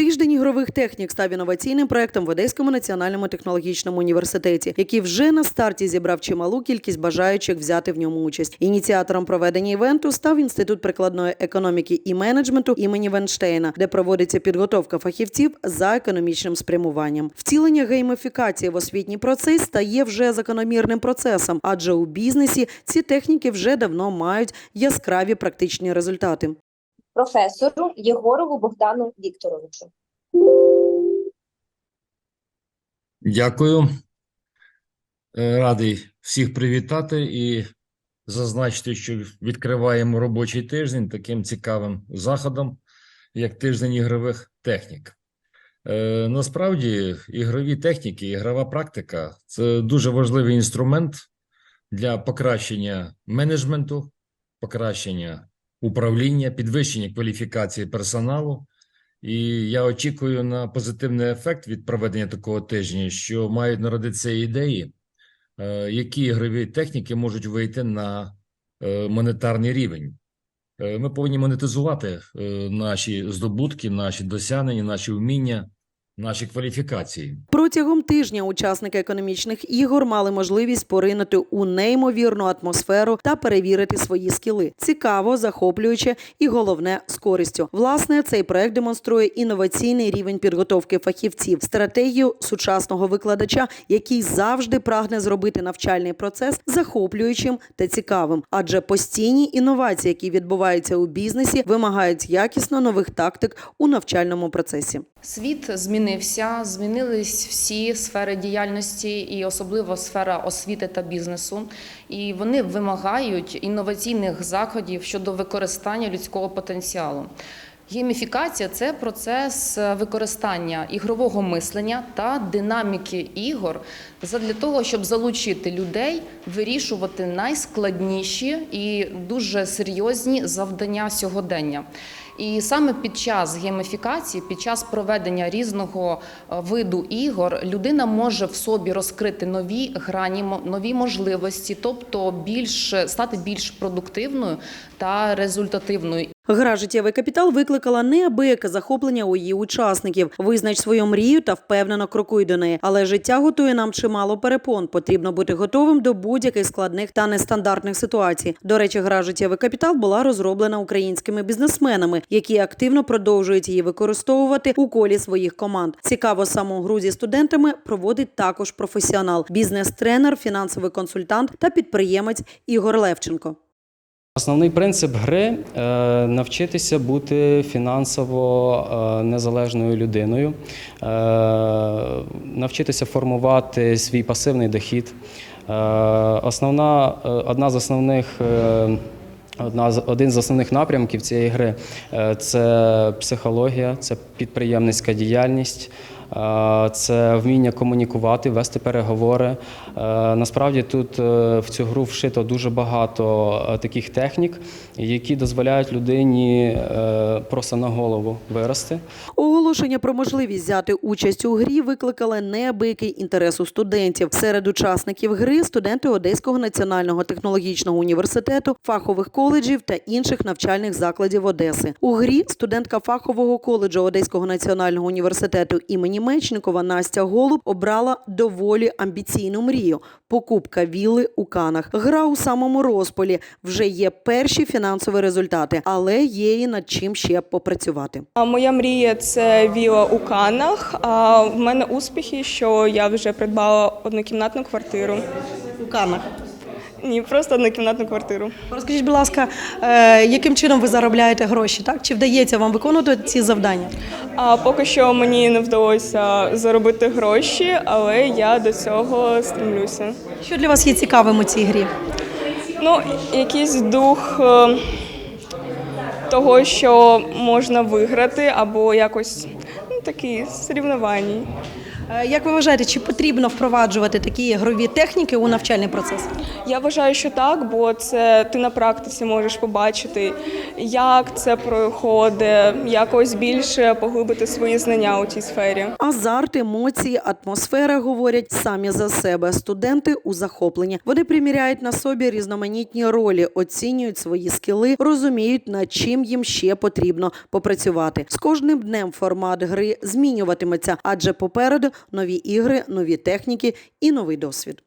Тиждень ігрових технік став інноваційним проектом в Одеському національному технологічному університеті, який вже на старті зібрав чималу кількість бажаючих взяти в ньому участь. Ініціатором проведення івенту став інститут прикладної економіки і менеджменту імені Венштейна, де проводиться підготовка фахівців за економічним спрямуванням. Втілення геймифікації в освітній процес стає вже закономірним процесом, адже у бізнесі ці техніки вже давно мають яскраві практичні результати. Професору Єгорову Богдану Вікторовичу. Дякую. Е, Радий всіх привітати і зазначити, що відкриваємо робочий тиждень таким цікавим заходом, як тиждень ігрових технік. Е, Насправді, ігрові техніки, ігрова практика це дуже важливий інструмент для покращення менеджменту, покращення управління, підвищення кваліфікації персоналу. І я очікую на позитивний ефект від проведення такого тижня, що мають народитися ідеї, е, які ігрові техніки можуть вийти на е, монетарний рівень. Е, Ми повинні монетизувати наші здобутки, наші досягнення, наші вміння, наші кваліфікації. Протягом тижня учасники економічних ігор мали можливість поринути у неймовірну атмосферу та перевірити свої скіли. Цікаво, захоплююче і головне з користю. Власне, цей проект демонструє інноваційний рівень підготовки фахівців, стратегію сучасного викладача, який завжди прагне зробити навчальний процес захоплюючим та цікавим. Адже постійні інновації, які відбуваються у бізнесі, вимагають якісно нових тактик у навчальному процесі. Світ змінився, змінились всі сфери діяльності, і особливо сфера освіти та бізнесу. І вони вимагають інноваційних заходів щодо використання людського потенціалу. Гейміфікація це процес використання ігрового мислення та динаміки ігор для того, щоб залучити людей вирішувати найскладніші і дуже серйозні завдання сьогодення. І саме під час гейміфікації, під час проведення різного е, виду ігор, людина може в собі розкрити нові грані, нові можливості, тобто більш стати більш продуктивною та результативною. Гра життєвий капітал викликала неабияке захоплення у її учасників. Визнач свою мрію та впевнено крокуй до неї. Але життя готує нам чимало перепон. Потрібно бути готовим до будь-яких складних та нестандартних ситуацій. До речі, гра життєвий капітал була розроблена українськими бізнесменами, які активно продовжують її використовувати у колі своїх команд. Цікаво, саму гру зі студентами проводить також професіонал, бізнес-тренер, фінансовий консультант та підприємець Ігор Левченко. Основний принцип гри е, навчитися бути фінансово е, незалежною людиною, е, навчитися формувати свій пасивний дохід. Основна, одна з основних. Одна один з основних напрямків цієї гри це психологія, це підприємницька діяльність, це вміння комунікувати, вести переговори. Е, Насправді тут е, в цю гру вшито дуже багато е, таких технік, які дозволяють людині е, просто на голову вирости. Оголошення про можливість взяти участь у грі викликали неабиякий інтерес у студентів. Серед учасників гри студенти Одеського національного технологічного університету, фахових коледжів та інших навчальних закладів Одеси. У грі студентка фахового коледжу Одеського національного університету імені Мечникова Настя Голуб обрала доволі амбіційну мрію покупка вілли у Канах. Гра у самому розпалі вже є перші фінансові результати, але є і над чим ще попрацювати. А Моя мрія це віла у Канах. А в мене успіхи, що я вже придбала однокімнатну квартиру. у Канах. Ні, просто однокімнатну квартиру. Розкажіть, будь ласка, е, яким чином ви заробляєте гроші? Так чи вдається вам виконувати ці завдання? А поки що мені не вдалося заробити гроші, але я до цього стремлюся. Що для вас є цікавим у цій грі? Ну, якийсь дух е, того, що можна виграти, або якось ну, такий соревнованій. Е, Як ви вважаєте, чи потрібно впроваджувати такі ігрові техніки у навчальний процес? Я вважаю, що так, бо це ти на практиці можеш побачити, як це проходить, якось більше поглибити свої знання у цій сфері. Азарт, емоції, атмосфера говорять самі за себе. Студенти у захопленні. Вони приміряють на собі різноманітні ролі, оцінюють свої скіли, розуміють, над чим їм ще потрібно попрацювати. З кожним днем формат гри змінюватиметься, адже попереду нові ігри, нові техніки і новий досвід.